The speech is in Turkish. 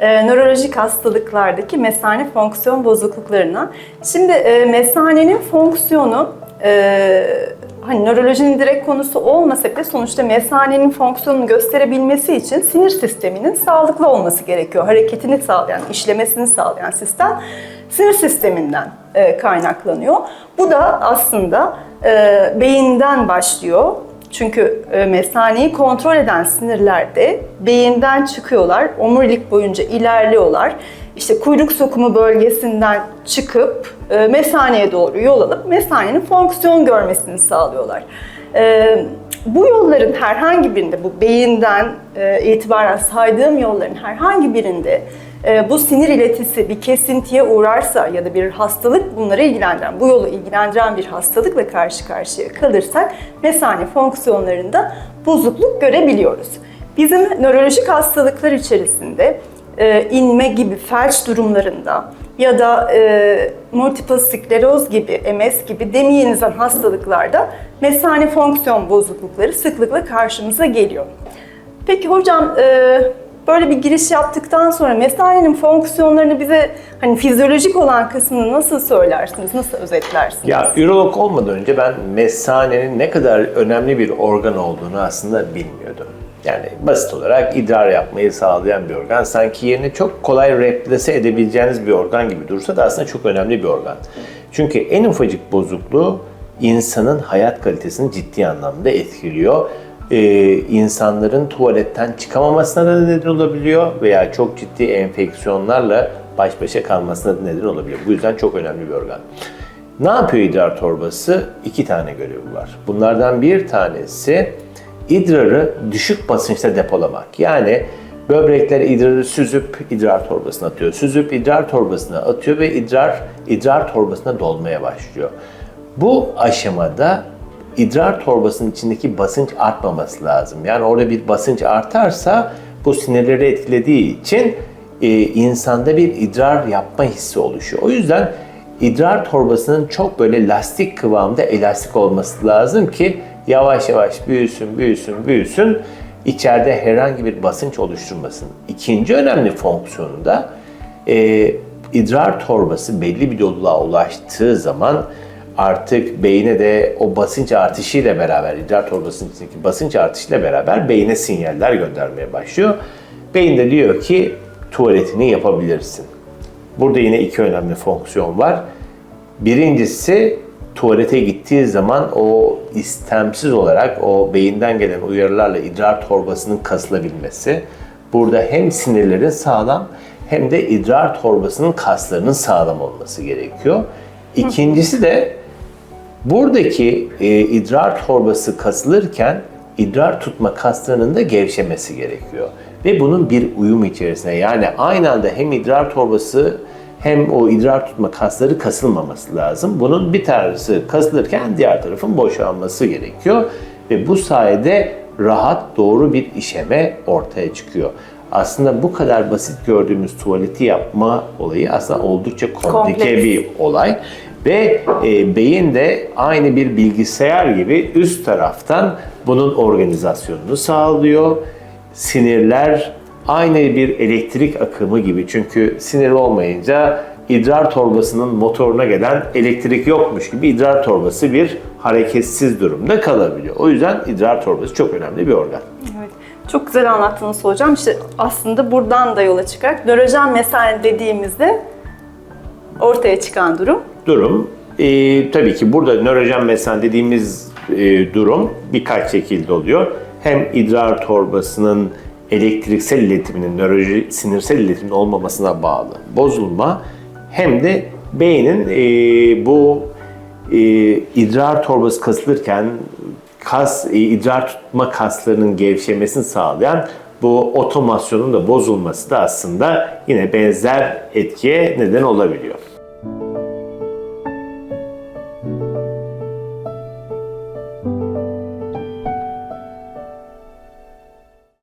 e, nörolojik hastalıklardaki mesane fonksiyon bozukluklarına. Şimdi e, mesanenin fonksiyonu e, hani nörolojinin direkt konusu olmasa bile sonuçta mesanenin fonksiyonunu gösterebilmesi için sinir sisteminin sağlıklı olması gerekiyor. Hareketini sağlayan, işlemesini sağlayan sistem sinir sisteminden e, kaynaklanıyor. Bu da aslında e, beyinden başlıyor. Çünkü e, mesaneyi kontrol eden sinirler de beyinden çıkıyorlar, omurilik boyunca ilerliyorlar. İşte kuyruk sokumu bölgesinden çıkıp e, mesaneye doğru yol alıp mesanenin fonksiyon görmesini sağlıyorlar. Bu yolların herhangi birinde, bu beyinden e, itibaren saydığım yolların herhangi birinde e, bu sinir iletisi bir kesintiye uğrarsa ya da bir hastalık bunları ilgilendiren, bu yolu ilgilendiren bir hastalıkla karşı karşıya kalırsak mesane fonksiyonlarında bozukluk görebiliyoruz. Bizim nörolojik hastalıklar içerisinde e, inme gibi felç durumlarında ya da e, multiple skleroz gibi, MS gibi demeyinizden hastalıklarda mesane fonksiyon bozuklukları sıklıkla karşımıza geliyor. Peki hocam e, böyle bir giriş yaptıktan sonra mesanenin fonksiyonlarını bize hani fizyolojik olan kısmını nasıl söylersiniz, nasıl özetlersiniz? Ya ürolog olmadan önce ben mesanenin ne kadar önemli bir organ olduğunu aslında bilmiyordum. Yani basit olarak idrar yapmayı sağlayan bir organ. Sanki yerini çok kolay replase edebileceğiniz bir organ gibi dursa da aslında çok önemli bir organ. Çünkü en ufacık bozukluğu insanın hayat kalitesini ciddi anlamda etkiliyor. Ee, insanların tuvaletten çıkamamasına da neden olabiliyor veya çok ciddi enfeksiyonlarla baş başa kalmasına da neden olabiliyor. Bu yüzden çok önemli bir organ. Ne yapıyor idrar torbası? İki tane görevi var. Bunlardan bir tanesi idrarı düşük basınçta depolamak. Yani böbrekler idrarı süzüp idrar torbasına atıyor. Süzüp idrar torbasına atıyor ve idrar idrar torbasına dolmaya başlıyor. Bu aşamada idrar torbasının içindeki basınç artmaması lazım. Yani orada bir basınç artarsa bu sinirleri etkilediği için e, insanda bir idrar yapma hissi oluşuyor. O yüzden idrar torbasının çok böyle lastik kıvamda elastik olması lazım ki yavaş yavaş büyüsün, büyüsün, büyüsün. içeride herhangi bir basınç oluşturmasın. İkinci önemli fonksiyonu da e, idrar torbası belli bir doluluğa ulaştığı zaman artık beyne de o basınç artışıyla beraber, idrar torbasının içindeki basınç artışıyla beraber beyne sinyaller göndermeye başlıyor. Beyin de diyor ki tuvaletini yapabilirsin. Burada yine iki önemli fonksiyon var. Birincisi tuvalete gittiği zaman o istemsiz olarak o beyinden gelen uyarılarla idrar torbasının kasılabilmesi. Burada hem sinirlerin sağlam hem de idrar torbasının kaslarının sağlam olması gerekiyor. İkincisi de buradaki e, idrar torbası kasılırken idrar tutma kaslarının da gevşemesi gerekiyor. Ve bunun bir uyum içerisinde yani aynı anda hem idrar torbası hem o idrar tutma kasları kasılmaması lazım. Bunun bir tanesi kasılırken diğer tarafın boşalması gerekiyor. Ve bu sayede rahat doğru bir işeme ortaya çıkıyor. Aslında bu kadar basit gördüğümüz tuvaleti yapma olayı aslında oldukça komplike Kompleks. bir olay. Ve e, beyin de aynı bir bilgisayar gibi üst taraftan bunun organizasyonunu sağlıyor. Sinirler aynı bir elektrik akımı gibi çünkü sinir olmayınca idrar torbasının motoruna gelen elektrik yokmuş gibi idrar torbası bir hareketsiz durumda kalabiliyor. O yüzden idrar torbası çok önemli bir organ. Evet. Çok güzel anlattınız hocam. İşte aslında buradan da yola çıkarak nörojen mesane dediğimizde ortaya çıkan durum. durum. Ee, tabii ki burada nörojen mesane dediğimiz e, durum birkaç şekilde oluyor. Hem idrar torbasının elektriksel iletiminin, nöroloji, sinirsel iletimin olmamasına bağlı bozulma hem de beynin e, bu e, idrar torbası kasılırken kas e, idrar tutma kaslarının gevşemesini sağlayan bu otomasyonun da bozulması da aslında yine benzer etkiye neden olabiliyor.